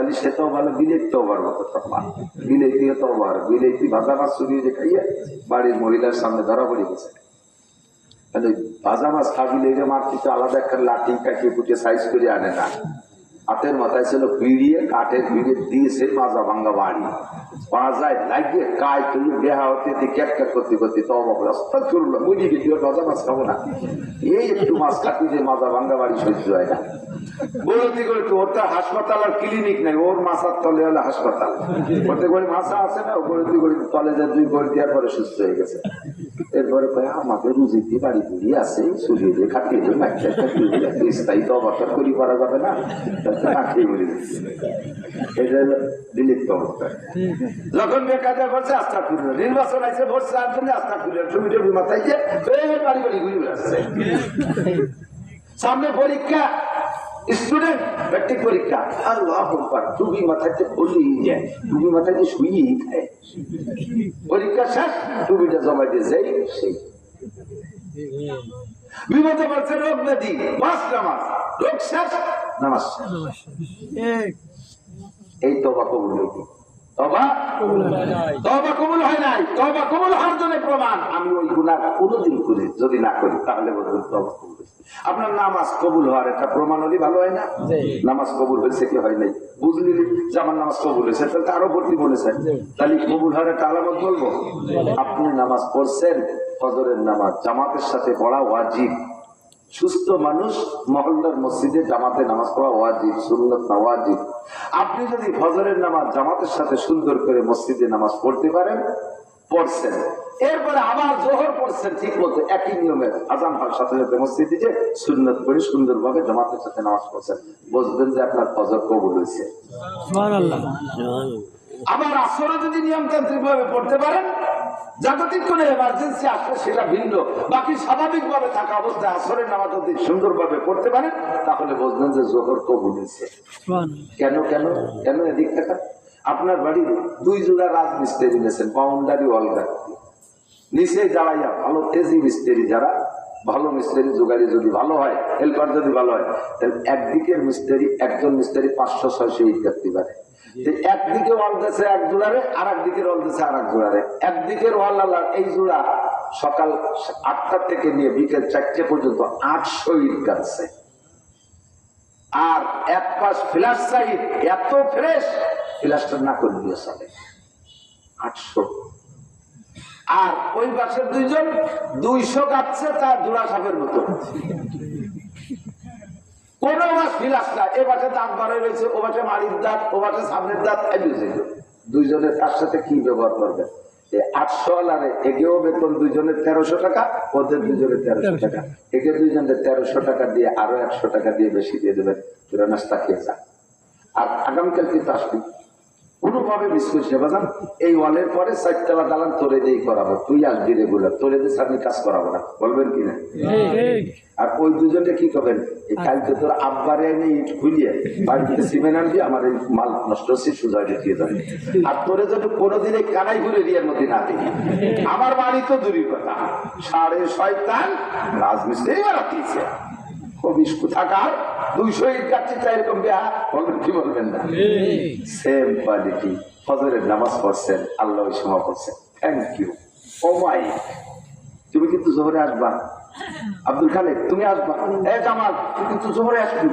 তাহলে সে তো ভালো, বিলেত তো মতো তফান বিলেতি তো বার বিলেতি ভাজা মাছ চুরিয়ে যে খাইয়ে বাড়ির মহিলার সামনে ধরা পড়ে গেছে। তাহলে ভাজা মাছ খাবি লেগে মারতে তো আলাদা একটা লাঠি কাটিয়ে কুটিয়ে সাইজ করে আনে না। হাতের মাথায় ছিল পিড়িয়ে কাঠের পিড়িয়ে দিয়েছে মাজা ভাঙ্গা বাড়ি। বাজায় লাগিয়ে কায় তুলি বেহা হতে ক্যাক ক্যাক করতে করতে তো অবাক রাস্তা করল বুঝি গেছি ওর মাজা মাছ খাব না। এই একটু মাছ কাটি যে মাজা ভাঙ্গা বাড়ি সহ্য হয় না। বলতে করে তো ওর হাসপাতাল আর ক্লিনিক নেই, ওর মাথার তলে হলে হাসপাতাল। ওতে করে মাথা আছে না গড়িতে গড়িতে তলে যা দুই গড়ি দেওয়ার পরে সুস্থ হয়ে গেছে। এরপরে কয়, আমাদের রুজি দিয়ে বাড়ি বুড়ি আছে সুরিয়ে দিয়ে খাটিয়ে দিয়ে মাইকে স্থায়ী তো অবসর করি করা যাবে না। মাথায় সামনে পরীক্ষা স্টুডেন্ট ব্যক্তি পরীক্ষা। আল্লাহ আকবার টুবি মাথাতে বলি যায় টুবি মাথাতে শুয়েই পরীক্ষা শেষ টুবিটা জমা দিয়ে যাই সেই বিপদে রোগ ব্যাধি, মাস নামাজ রোগ শেষ নামাজ। এই তবা কবুল হইতে তবা তবা কবুল হয় নাই। তবা কবুল হওয়ার জন্য প্রমাণ। আমি ওই গুণা কোনোদিন করি যদি না করি তাহলে বলবেন তবা কবুল হয়েছে। আপনার নামাজ কবুল হওয়ার একটা প্রমাণ হলে ভালো হয় না? নামাজ কবুল হয়েছে কি হয় নাই? বুঝলি যে আমার নামাজ কবুল হয়েছে তাহলে তো আরও ভর্তি বলেছেন। তাহলে কবুল হওয়ার একটা আলামত বলব? আপনি নামাজ পড়ছেন ফজরের নামাজ জামাতের সাথে পড়া ওয়াজিব। সুস্থ মানুষ মহল্লার মসজিদে জামাতে নামাজ পড়া ওয়াজিব সুন্নত না ওয়াজিব। আপনি যদি ফজরের নামাজ জামাতের সাথে সুন্দর করে মসজিদে নামাজ পড়তে পারেন পড়ছেন। এরপরে আবার জোহর পড়ছেন ঠিক মতো একই নিয়মে আজান হওয়ার সাথে সাথে মসজিদে যে সুন্নত করে সুন্দরভাবে জামাতের সাথে নামাজ পড়ছেন বুঝবেন যে আপনার ফজর কবুল হয়েছে। আবার আসরে যদি নিয়মতান্ত্রিক ভাবে পড়তে পারেন যতদিন কোনো এমার্জেন্সি আসলে সেটা ভিন্ন। বাকি স্বাভাবিক ভাবে থাকা অবস্থায় আসরের নামাজ যদি সুন্দরভাবে পড়তে পারেন তাহলে বুঝবেন যে জোহর কবুল হয়েছে। কেন কেন কেন এদিক থাকা? আপনার বাড়ির দুই জোড়া রাজমিস্ত্রি নিয়েছেন বাউন্ডারি অলগা নিচে জ্বালাইয়া ভালো তেজি মিস্ত্রি যারা ভালো মিস্ত্রি জোগাড়ি যদি ভালো হয় হেল্পার যদি ভালো হয় তাহলে একদিকের মিস্ত্রি একজন মিস্ত্রি পাঁচশো ছয়শো ইট করতে পারে। একদিকে ওয়াল এক জোড়ারে আর একদিকের ওয়াল আর এক জোড়ারে। একদিকের ওয়াল এই জোড়া সকাল আটটা থেকে নিয়ে বিকেল চারটে পর্যন্ত আটশো ইট কাটছে আর এক পাশ ফ্ল্যাশ সাইড এত ফ্রেশ, ফ্ল্যাশটা না করে দিয়ে চলে। আটশো। আর ওই পাশের দুইজন দুইশো কাটছে তার জোড়া সাপের মতো। কোনো মাস ফিলাস না। এ পাশে দাঁত বাড়াই রয়েছে ও পাশে মাড়ির দাঁত ও পাশে সামনের দাঁত দুইজনের তার সাথে কি ব্যবহার করবে? আটশো আলারে এগেও বেতন দুইজনের তেরোশো টাকা ওদের দুজনের তেরোশো টাকা। একে দুইজনের তেরোশো টাকা দিয়ে আরও একশো টাকা দিয়ে বেশি দিয়ে দেবেন। নাস্তা খেয়ে যা। আর আগামীকাল কিন্তু আসবি। কোনোভাবে মিস করিস না। এই ওয়ালের পরে চারতলা দালান তোরে দিয়ে করাবো। তুই আসবি রেগুলার তোরে দিয়ে আমি কাজ করাবো না। বলবেন কি না? আর ওই দুজনে কি করবেন? কালকে তোর আব্বারে এনে ইট খুলিয়ে বাড়িতে সিমেন্ট আনবি আমার এই মাল নষ্ট হচ্ছে সুজয় দিয়ে যাবে আর তোরে যদি কোনোদিন এই কানাই ঘুরে রিয়ার মধ্যে না দেখি আমার বাড়ি তো দূরই কথা সাড়ে শয়তান রাজমিস্ত্রি বাড়াতিয়েছে দুইশো এরকম কি বলবেন সেম ফজরের নামাজ পড়ছেন, আল্লাহ থ্যাংক ইউ মাই তুমি কিন্তু জোহরে আসবা। আব্দুল খালেদ তুমি আসবা। তুই কিন্তু জোহরে আসবি।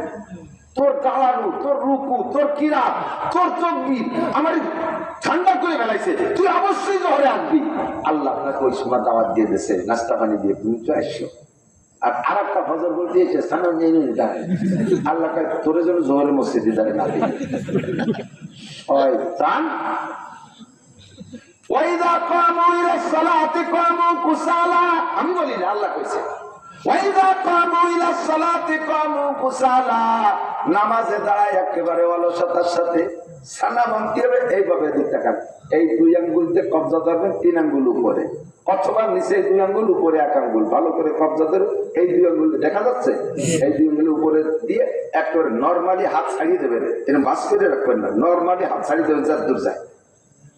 তোর কালারু, তোর রুকু, তোর কিরা, তোর তকবির আমার ঠান্ডা করে বেলাইছে তুই অবশ্যই জোহরে আসবি। আল্লাহ আপনাকে ওই সময় দাওয়াত দিয়ে দিয়েছে, নাস্তা পানি দিয়ে। তুমি তো আসছো। আর আর একটা ফজর বলতে দিয়েছে সানা নিয়ে নিয়ে দাঁড়ায়। আল্লাহ তোরে যেন জোহরের মসজিদে দাঁড়িয়ে না দিই চান ওয়াইদা কামু ইলা সালাতি, কামু কুসালা। আমি বলি না আল্লাহ কইছে, ওয়াইদা কামু ইলা সালাতি, কামু কুসালা। নামাজে দাঁড়ায় একেবারে অলসতার সাথে সানা ভাঙতে হবে, এইভাবে দিক তাকান এই দুই আঙ্গুলতে কবজা ধরবেন, তিন আঙ্গুল উপরে। অথবা নিচে দুই আঙ্গুল, উপরে এক আঙ্গুল। ভালো করে কবজা ধরে এই দুই আঙ্গুল দেখা যাচ্ছে? এই দুই আঙ্গুল উপরে দিয়ে একেবারে নর্মালি হাত ছাড়িয়ে দেবেন। এরকম বাস করে রাখবেন না নর্মালি হাত ছাড়িয়ে দেবেন, যার দূর যায়।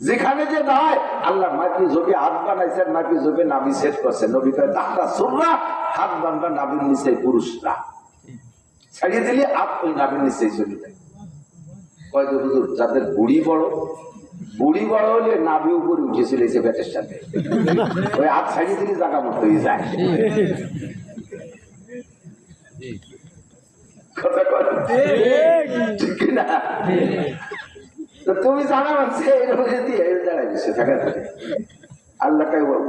যেখানে যে দাঁড়ায়, আল্লাহ মাটি জমি হাত বানাইছেন, মাটি জমি নাবি সেট করছে নবী কয়, দাঁড়া, সুররা, হাত বানবা নাবির নিচে পুরুষরা। ছাড়িয়ে দিলে হাত ওই নাবির নিচে চলে যায়। কয় যে, হুজুর, যাদের বুড়ি বড় বুড়ি বড় হলে নাভি উপরে উঠেছিল যে পেটের সাথে। ওই হাত ছাড়িয়ে দিলে জায়গা মতো হয়ে যায়। না? তুমি জানা মানছে এরকম যদি বসে থাকা আল্লাহ কাই বলব?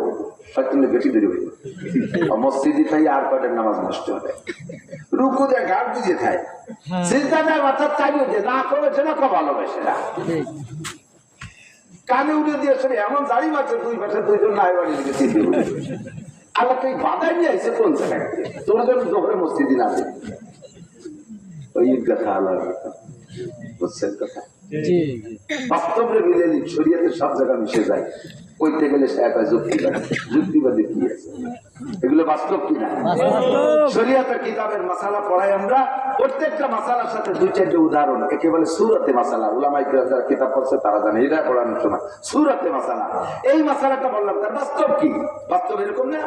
মসজিদে তাই আর কয়টার নামাজ নষ্ট হবে রুকু দেয় ঘাট বুঝে থাকে চিন্তা দেয় যে না করেছে না খুব ভালোবেসে না। কানে উঠে দিয়েছে এমন দাড়ি মারছে দুই পাশে দুইজন নাই বাড়ি দিকে চিনতে বলে আল্লাহ তুই বাধাই নিয়ে আইসে কোন জায়গায়? তোমরা যেন জোহরে মসজিদে না ওই কথা আল্লাহ বুঝছেন কথা। বাস্তবে মিলে নি শরীয়তের সব জায়গা মিশে যায়। কইতে গেলে সে একটা যুক্তিবাদী যুক্তিবাদী কি আছে? এগুলো বাস্তব কিনা? শরীয়তের কিতাবের মাসালা পড়াই আমরা প্রত্যেকটা মাসালার সাথে দুই চারটে উদাহরণ। একেবারে সুরতে মাসালা। উলামাই যারা কিতাব পড়ছে তারা জানে। এটা পড়ানোর সময় সুরতে মাসালা। এই মাসালাটা বললাম তার বাস্তব কি? বাস্তব এরকম না?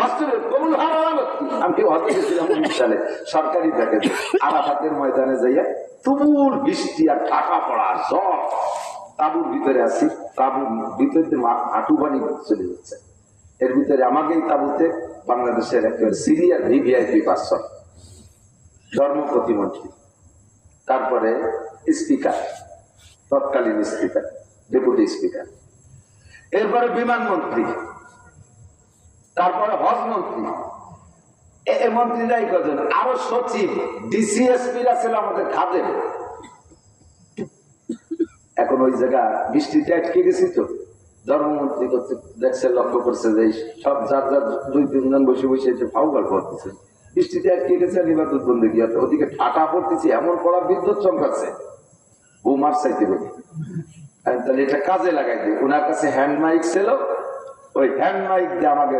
বাস্তবে কবুল হওয়ার আমি কেউ হতে গেছিলাম উনিশ সালে সরকারি প্যাকেজে আরাফাতের ময়দানে যাইয়া তুমুল বৃষ্টি আর টাকা পড়া জ্বর। তাবুর ভিতরে আছি। তাবুর ভিতরে হাঁটু বাড়ি চলে যাচ্ছে। এর ভিতরে আমাকেই তাবুতে বাংলাদেশের একেবারে সিরিয়ার ভিভিআইপি পার্সন ধর্ম প্রতিমন্ত্রী, তারপরে স্পিকার, তৎকালীন স্পিকার, ডেপুটি স্পিকার, এরপরে বিমানমন্ত্রী তারপরে হজ মন্ত্রী, এ মন্ত্রীরাই কজন? আরও সচিব ডিসিএসপিরা ছিল আমাদের খাদের এখন ওই জায়গা বৃষ্টিতে আটকে গেছি তো। ধর্মমন্ত্রী করছে, দেখছে, লক্ষ্য করছে যে সব যার যার দুই তিনজন বসে বসে যে ফাউ গল্প বৃষ্টিতে আটকে গেছে আর এবার বন্ধু গিয়ে ওদিকে ঠাটা পড়তেছি, এমন পড়া বিদ্যুৎ চমকাচ্ছে। ও মার চাইতে বলি। তাহলে এটা কাজে লাগাই দিই। ওনার কাছে হ্যান্ড মাইক ছিল। ওই হ্যান্ড মাইক দিয়ে আমাকে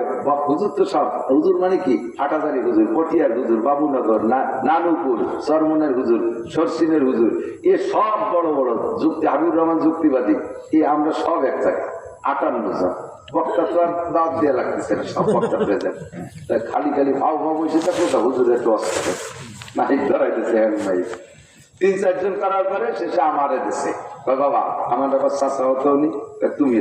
হুজুর তো সব, হুজুর মানে কি? হাটাজারি হুজুর, পটিয়ার হুজুর, বাবুনগর নানুপুর, সরমনের হুজুর, সরসিনের হুজুর, এ সব বড় বড় যুক্তি হাবিবুর রহমান যুক্তিবাদী, এ আমরা সব এক জায়গায়। আটান্ন জন। বক্তা তো আর দাঁত দেওয়া লাগতেছে না, সব বক্তা প্রেজেন্ট খালি খালি ভাও ভাও বসে থাকল তা, হুজুর একটু অস্ত্র মাইক ধরাইতেছে হ্যান্ড মাইক। তিন চারজন করার পরে শেষে আমারে দিছে। বাবা, আমার ব্যাপার চাষা হতো নি তুমি